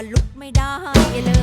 ว่ลุกไม่ได้เลย